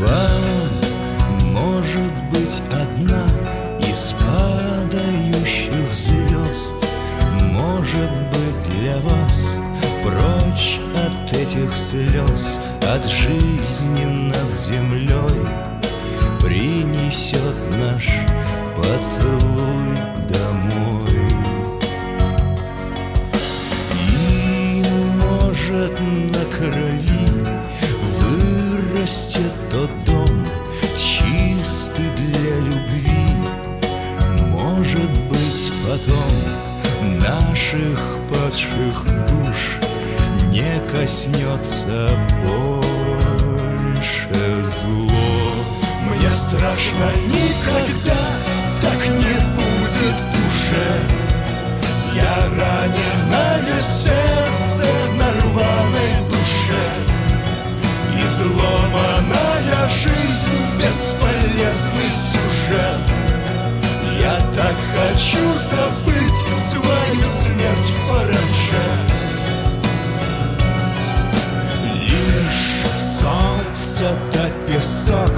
вам может быть одна из падающих звезд, может быть для вас прочь от этих слез, от жизни над землей принесет наш поцелуй. Тот дом Чистый для любви Может быть потом наших падших душ Не коснется больше зло. Мне страшно никогда хочу забыть свою смерть в параже Лишь солнце да песок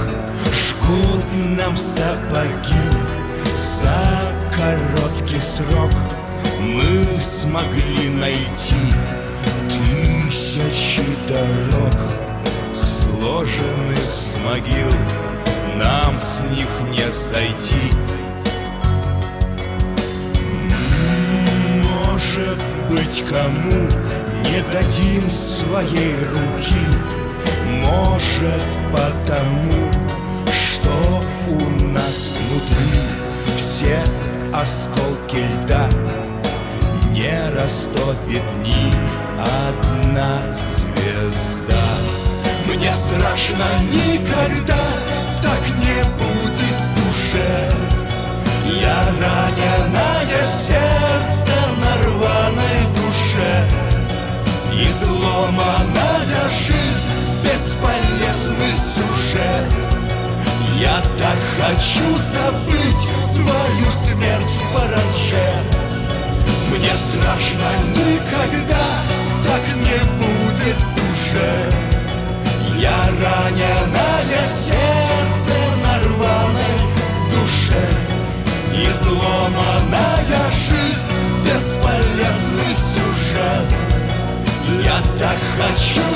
жгут нам сапоги. За короткий срок мы смогли найти Тысячи дорог сложены с могил. Нам с них не сойти Может быть, кому не дадим своей руки. Может, потому, что у нас внутри Все осколки льда. Не растопит ни одна звезда. Мне страшно никогда Я так хочу забыть свою смерть в паранже Мне страшно никогда так не будет уже. Я раненое сердце на рваной душе. Изломанная жизнь, бесполезный сюжет. Я так хочу